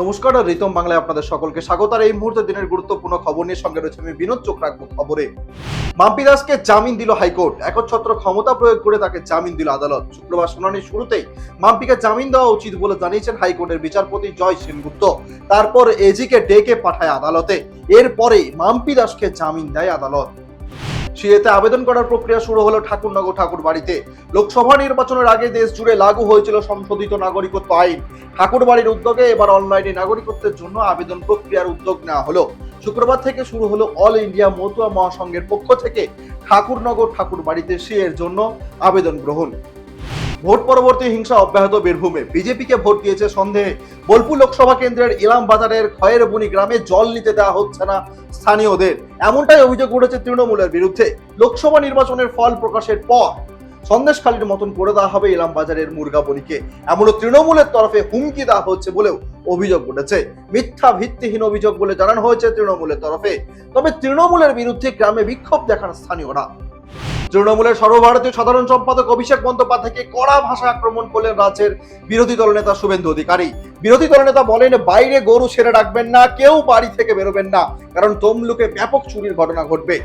নমস্কার, রিতম বাংলায় আপনাদের সকলকে স্বাগত, আর এই মুহূর্তে দিনের গুরুত্বপূর্ণ খবর নিয়ে সঙ্গে রয়েছে আমি বিনোদ চোখ রাখব খবরে। মাম্পি দাসকে জামিন দিল হাইকোর্ট। একচ্ছত্র ক্ষমতা প্রয়োগ করে তাকে জামিন দিল আদালত। শুক্রবার শুনানির শুরুতেই মাম্পিকে জামিন দেওয়া উচিত বলে জানিয়েছেন হাইকোর্টের বিচারপতি জয় সেনগুপ্ত। তারপর এজিকে ডেকে পাঠায় আদালতে। এরপরে মাম্পি দাসকে জামিন দেয় আদালত। সিএতে আবেদন করার প্রক্রিয়া শুরু হলো ঠাকুরনগর ঠাকুর বাড়িতে লোকসভা নির্বাচনের আগে দেশ জুড়ে লাগু হয়েছিল সংশোধিত নাগরিকত্ব আইন। ঠাকুর বাড়ির উদ্যোগে এবার অনলাইনে নাগরিকত্বের জন্য আবেদন প্রক্রিয়ার উদ্যোগ নেওয়া হলো। শুক্রবার থেকে শুরু হলো অল ইন্ডিয়া মতুয়া মহাসংঘের পক্ষ থেকে ঠাকুরনগর ঠাকুর বাড়িতে সিএর জন্য আবেদন গ্রহণ। ভোট পরবর্তী হিংসা অব্যাহত বীরভূমে। বিজেপিকে ভোট দিয়েছে সন্দেহে বোলপুর লোকসভা কেন্দ্রের ইলাম বাজারের খয়ের বনি গ্রামে জল নিতে দেওয়া হচ্ছে না স্থানীয়দের। এমনটাই অভিযোগ উঠেছে তৃণমূলের বিরুদ্ধে। লোকসভা নির্বাচনের ফল প্রকাশের পর সন্দেশখালীর মতন করে দেওয়া হবে ইলাম বাজারের মুরগা বনিকে এমনও তৃণমূলের তরফে হুমকি দেওয়া হচ্ছে বলেও অভিযোগ উঠেছে। মিথ্যা, ভিত্তিহীন অভিযোগ বলে জানানো হয়েছে তৃণমূলের তরফে। তবে তৃণমূলের বিরুদ্ধে গ্রামে বিক্ষোভ দেখান স্থানীয়রা। তৃণমূলের সর্বভারতীয় সাধারণ সম্পাদক অভিষেক বন্দ্যোপাধ্যায়কে কড়া ভাষা আক্রমণ করলেন রাজ্যের বিরোধী দলনেতা শুভেন্দু অধিকারী। বিরোধী দলনেতা বলেন, বাইরে গরু ছেড়ে রাখবেন না, কেউ বাড়ি থেকে বেরোবেন না, কারণ তমলুকে ব্যাপক চুরির ঘটনা ঘটবে।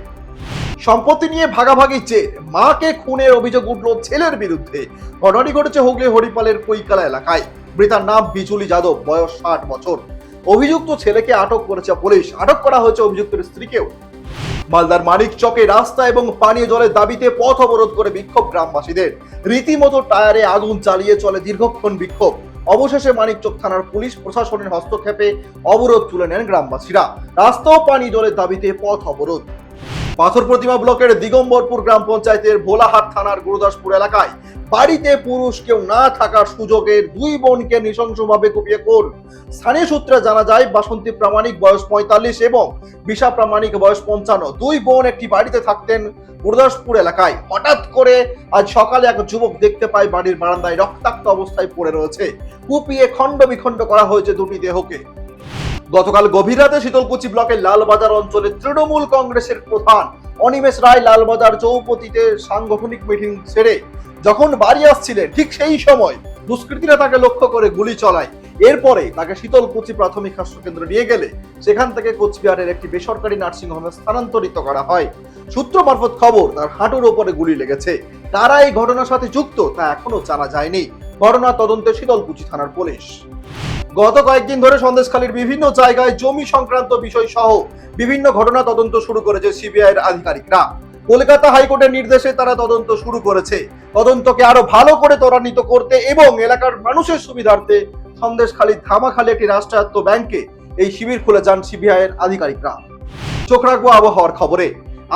সম্পত্তি নিয়ে ভাগাভাগি চেয়ে মাকে খুনের অভিযোগ উঠল ছেলের বিরুদ্ধে, ঘটনাটি ঘটেছে হুগলি হরিপালের কৈকালা এলাকায়। মৃতার নাম বিচুলি যাদব, বয়স ষাট বছর। অভিযুক্ত ছেলেকে আটক করেছে পুলিশ। আটক করা হয়েছে অভিযুক্তের স্ত্রীকেও। মালদার মানিক চকে রাস্তা এবং পানীয় জলের দাবিতে পথ অবরোধ করে বিক্ষোভ গ্রামবাসীদের। রীতিমতো টায়ারে আগুন চালিয়ে চলে দীর্ঘক্ষণ বিক্ষোভ। অবশেষে মানিকচক থানার পুলিশ প্রশাসনের হস্তক্ষেপে অবরোধ তুলে নেন গ্রামবাসীরা। রাস্তা ও পানীয় জলের দাবিতে পথ অবরোধ। পাথর প্রতিমা ব্লকের দিগম্বরপুর গ্রাম পঞ্চায়েতের ভোলাহাট থানার গুরুদাসপুর এলাকায় বাড়িতে পুরুষ কেউ না থাকার সুযোগের দুই বোনকে নৃশংসভাবে কুপিয়ে খুন। স্থানীয় সূত্রে জানা যায়, বাসন্তী প্রামাণিক বয়স পঁয়তাল্লিশ এবং বিশা প্রামাণিক বয়স পঞ্চান্ন। দুই বোন একটি বাড়িতে থাকতেন গুরুদাসপুর এলাকায়। হঠাৎ করে আজ সকালে এক যুবক দেখতে পায় বাড়ির বারান্দায় রক্তাক্ত অবস্থায় পড়ে রয়েছে। কুপিয়ে খণ্ড বিখণ্ড করা হয়েছে দুটি দেহকে। গতকাল গভীর রাতে শীতলকুচি ব্লকের লালবাজার অঞ্চলে তৃণমূল কংগ্রেসের প্রধান অনিমেষ রায় লালবাজার চৌপতিতে সাংগঠনিক মিটিং সেরে যখন বাড়ি আসছিলেন, ঠিক সেই সময় দুষ্কৃতীরা তাকে লক্ষ্য করে গুলি চলায়। এরপরে তাকে শীতলকুচি প্রাথমিক স্বাস্থ্যকেন্দ্র নিয়ে গেলে, সেখান থেকে কোচবিহারের একটি বেসরকারি নার্সিংহোমে স্থানান্তরিত করা হয়। সূত্র মারফত খবর, তার হাঁটুর ওপরে গুলি লেগেছে। তারা এই ঘটনার সাথে যুক্ত, তা এখনও জানা যায়নি। ঘটনা তদন্তে শীতলকুচি থানার পুলিশ। গত কয়েকদিন ধরে সন্দেশখালীর বিভিন্ন জায়গায় জমি সংক্রান্ত বিষয় সহ বিভিন্ন ঘটনা তদন্ত শুরু করেছে সিবিআই এর আধিকারিকরা। কলকাতা হাইকোর্টের নির্দেশে তারা তদন্ত শুরু করেছে। তদন্তকে আরও ভালো করে ত্বরান্বিত করতে এবং এলাকার মানুষের সুবিধার্থে সন্দেশখালী ধামাখালী একটি রাষ্ট্রায়ত্ত ব্যাংকে এই শিবির খুলে যান সিবিআই এর আধিকারিকরা। চোখ রাখব আবহাওয়ার খবরে।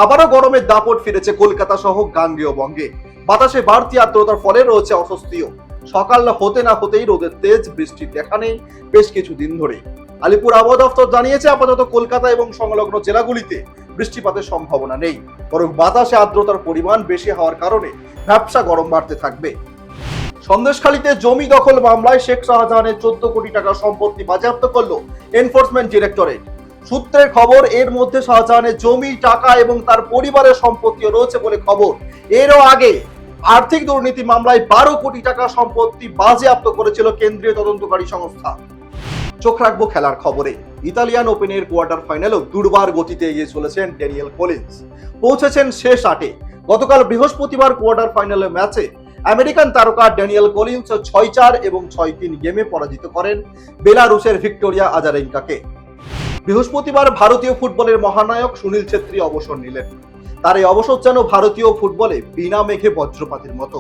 আবারও গরমের দাপট ফিরেছে কলকাতা সহ গাঙ্গেয় বঙ্গে। বাতাসে বাড়তি আর্দ্রতার ফলে রয়েছে অস্বস্তিও। সকাল হতে না হতেই রোদের তেজ, বৃষ্টির দেখা নেই বেশ কিছুদিন ধরে আলিপুর আবহাওয়া দফতর জানিয়েছে, আপাতত কলকাতা এবং সংলগ্ন জেলাগুলিতে বৃষ্টিপাতের সম্ভাবনা নেই, বরং বাতাসে আর্দ্রতার পরিমাণ বেশি হওয়ার কারণে ব্যবসা গরম বাড়তে থাকবে। সন্দেশখালীতে জমি দখল মামলায় শেখ শাহজাহানের চোদ্দ কোটি টাকা সম্পত্তি বাজেয়াপ্ত করল এনফোর্সমেন্ট ডিরেক্টরেট। সূত্রের খবর, এর মধ্যে শাহজাহানের জমি, টাকা এবং তার পরিবারের সম্পত্তিও রয়েছে বলে খবর। এরও আগে আর্থিক দুর্নীতি মামলায় বারো কোটি টাকা সম্পত্তি বাজেয়াপ্ত করেছিল কেন্দ্রীয় তদন্তকারী সংস্থা। চোখ রাখব খেলার খবরে। ইতালিয়ান ওপেনের কোয়ার্টার ফাইনালেও দুর্বার গতিতে এগিয়ে চলেছেন ড্যানিয়েল কলিন্স। পৌঁছেছেন শেষ আটে। গতকাল বৃহস্পতিবার কোয়ার্টার ফাইনালে ম্যাচে আমেরিকান তারকা ড্যানিয়েল কলিন্স ছয় চার এবং ছয় তিন গেমে পরাজিত করেন বেলারুসের ভিক্টোরিয়া আজারেঙ্কাকে। বৃহস্পতিবার ভারতীয় ফুটবলের মহানায়ক সুনীল ছেত্রী অবসর নিলেন। তার এই অবসর যেন ভারতীয় ফুটবলে বিনা মেঘে বজ্রপাতের মতো।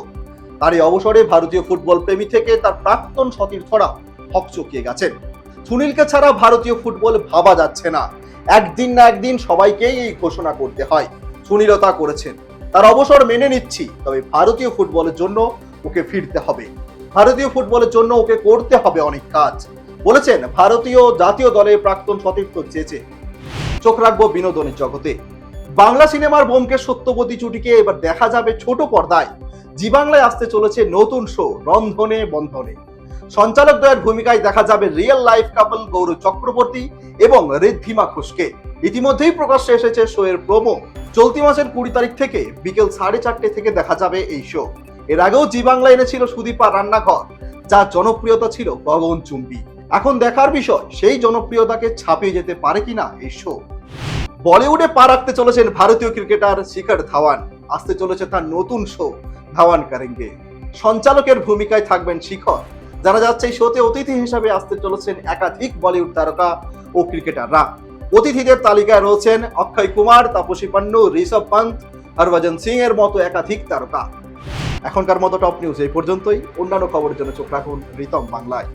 তার এই অবসরে ভারতীয় ফুটবল প্রেমী থেকে তার প্রাক্তন সতীর্থরা হকচকিয়ে গেছেন সুনীলকে ছাড়া ভারতীয় ফুটবল ভাবা যাচ্ছে না। একদিন না একদিন সবাইকেই এই ঘোষণা করতে হয়। সুনীলও তা করেছেন। তার অবসর মেনে নিচ্ছি, তবে ভারতীয় ফুটবলের জন্য ওকে ফিরতে হবে। ভারতীয় ফুটবলের জন্য ওকে করতে হবে অনেক কাজ। বলেছেন, ভারতীয় জাতীয় দলের প্রাক্তন সতীর্থ চেয়েছে চোখ রাখব বিনোদনের জগতে। বাংলা সিনেমার বোমকেশ সত্যবতী চুটিকে এবার দেখা যাবে ছোট পর্দায়। জি বাংলায় আসতে চলেছে নতুন শো রন্ধনে বন্ধনে। সঞ্চালক দ্বয়ের ভূমিকায় দেখা যাবে real life couple Gaurav Chakraborty এবং ঋদ্ধিমা ঘোষকে। ইতিমধ্যেই প্রকাশ্যে এসেছে শো এর প্রোমো চলতি মাসের কুড়ি তারিখ থেকে বিকেল সাড়ে চারটে থেকে দেখা যাবে এই শো এর আগেও জি বাংলা এনেছিল সুদীপা রান্নাঘর, যার জনপ্রিয়তা ছিল গগনচুম্বী এখন দেখার বিষয়, সেই জনপ্রিয়তাকে ছাপিয়ে যেতে পারে কিনা এই শো বলিউডে পা রাখতে চলেছেন ভারতীয় ক্রিকেটার শিখর ধাওয়ান। আসতে চলেছে তার নতুন শো, ধাওয়ান কারেঙ্গে। সঞ্চালকের ভূমিকায় থাকবেন শিখর। জানা যাচ্ছে, এই শোতে অতিথি হিসাবে আসতে চলেছেন একাধিক বলিউড তারকা ও ক্রিকেটাররা। অতিথিদের তালিকায় রয়েছেন অক্ষয় কুমার, তাপসী পান্নু, ঋষভ পন্ত হরভজন সিং এর মতো একাধিক তারকা। এখনকার মতো টপ নিউজ এই পর্যন্তই। অন্যান্য খবরের জন্য চোখ রাখুন রিতম বাংলায়।